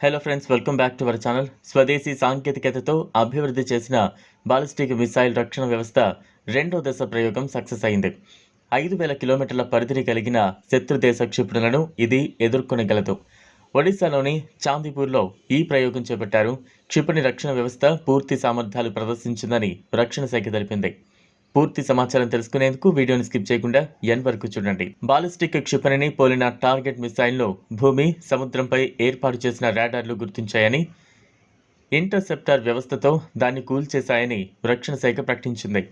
Hello friends welcome back to our channel స్వదేశీ సాంకేతికతతో అభివృద్ధి చేసిన బాలిస్టిక్ మిసైల్ రక్షణ వ్యవస్థ రెండో దశ ప్రయోగం సక్సెస్ అయింది. ఐదు వేల కిలోమీటర్ల పరిధిని కలిగిన శత్రు దేశ క్షిపణులను ఇది ఎదుర్కొనగలదు. ఒడిశాలోని చాందీపూర్లో ఈ ప్రయోగం చేపట్టారు. క్షిపణి రక్షణ వ్యవస్థ పూర్తి సామర్థ్యాలు ప్రదర్శించిందని రక్షణ శాఖ తెలిపింది. పూర్తి సమాచారం తెలుసుకునేందుకు వీడియోని స్కిప్ చేయకుండా ఎన్ వరకు చూడండి. బాలిస్టిక్ క్షిపణిని పోలిన టార్గెట్ మిసైల్ను భూమి సముద్రంపై ఏర్పాటు చేసిన రాడార్లు గుర్తించాయని ఇంటర్సెప్టర్ వ్యవస్థతో దాన్ని కూల్చేశాయని రక్షణ శాఖ ప్రకటించింది.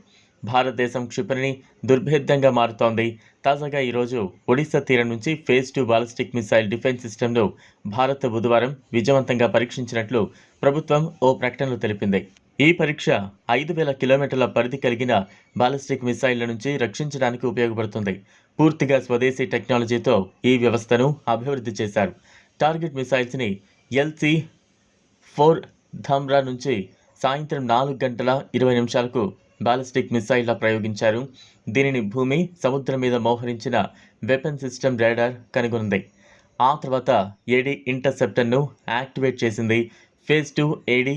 భారతదేశం క్షిపణిని దుర్భేద్యంగా మారుతోంది. తాజాగా ఈరోజు ఒడిశా తీరం నుంచి phase two ballistic missile defence సిస్టమ్ను భారత్ బుధవారం విజయవంతంగా పరీక్షించినట్లు ప్రభుత్వం ఓ ప్రకటనలో తెలిపింది. ఈ పరీక్ష ఐదు వేల కిలోమీటర్ల పరిధి కలిగిన బాలిస్టిక్ మిసైళ్ళ నుంచి రక్షించడానికి ఉపయోగపడుతుంది. పూర్తిగా స్వదేశీ టెక్నాలజీతో ఈ వ్యవస్థను అభివృద్ధి చేశారు. టార్గెట్ మిసైల్స్ని ఎల్సి ఫోర్ ధామ్రా నుంచి సాయంత్రం నాలుగు గంటల ఇరవై నిమిషాలకు బాలిస్టిక్ మిసైల్లా ప్రయోగించారు. దీనిని భూమి సముద్రం మీద మోహరించిన వెపన్ సిస్టమ్ రేడార్ కనుగొంది ఆ తర్వాత ఏడీ ఇంటర్సెప్టర్ను యాక్టివేట్ చేసింది phase two A D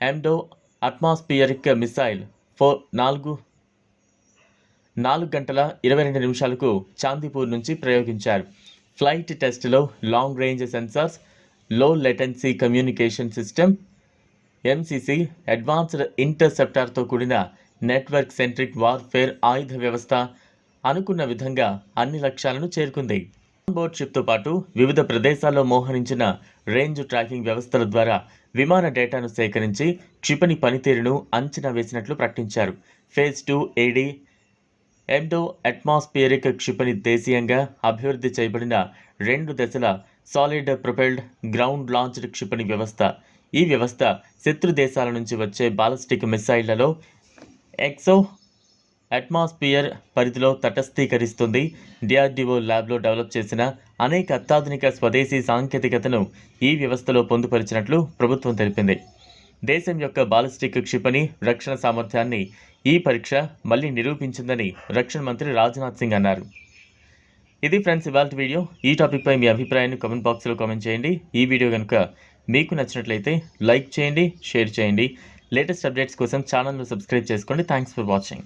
endo atmospheric missile four నాలుగు. నాలుగు గంటల ఇరవై రెండు నిమిషాలకు చాందీపూర్ నుంచి ప్రయోగించారు. ఫ్లైట్ టెస్ట్లో long range సెన్సార్స్లో latency communication system M C C advanced ఇంటర్సెప్టార్తో కూడిన నెట్వర్క్ సెంట్రిక్ వార్ఫేర్ ఆయుధ వ్యవస్థ అనుకున్న విధంగా అన్ని లక్ష్యాలను చేరుకుంది. బోర్డ్ షిప్తో పాటు వివిధ ప్రదేశాల్లో మోహరించిన రేంజ్ ట్రాకింగ్ వ్యవస్థల ద్వారా విమాన డేటాను సేకరించి క్షిపణి పనితీరును అంచనా వేసినట్లు ప్రకటించారు. Phase two A D endo atmospheric క్షిపణి దేశీయంగా అభివృద్ధి చేయబడిన రెండు దశల సాలిడ్ ప్రొపెల్డ్ గ్రౌండ్ లాంచ్డ్ క్షిపణి వ్యవస్థ. ఈ వ్యవస్థ శత్రు దేశాల నుంచి వచ్చే బాలిస్టిక్ మిసైళ్ళలో ఎక్సో అట్మాస్ఫియర్ పరిధిలో తటస్థీకరిస్తుంది. డిఆర్డిఓ ల్యాబ్లో డెవలప్ చేసిన అనేక అత్యాధునిక స్వదేశీ సాంకేతికతను ఈ వ్యవస్థలో పొందుపరిచినట్లు ప్రభుత్వం తెలిపింది. దేశం యొక్క బాలిస్టిక్ క్షిపణి రక్షణ సామర్థ్యాన్ని ఈ పరీక్ష మళ్ళీ నిరూపించిందని రక్షణ మంత్రి రాజ్నాథ్ సింగ్ అన్నారు. ఇది ఫ్రెండ్స్ ఇవాళ వీడియో. ఈ టాపిక్పై మీ అభిప్రాయాన్ని కామెంట్ బాక్స్లో కామెంట్ చేయండి. ఈ వీడియో కనుక మీకు నచ్చినట్లయితే లైక్ చేయండి షేర్ చేయండి. లేటెస్ట్ అప్డేట్స్ కోసం ఛానల్ను సబ్స్క్రైబ్ చేసుకోండి. Thanks for watching.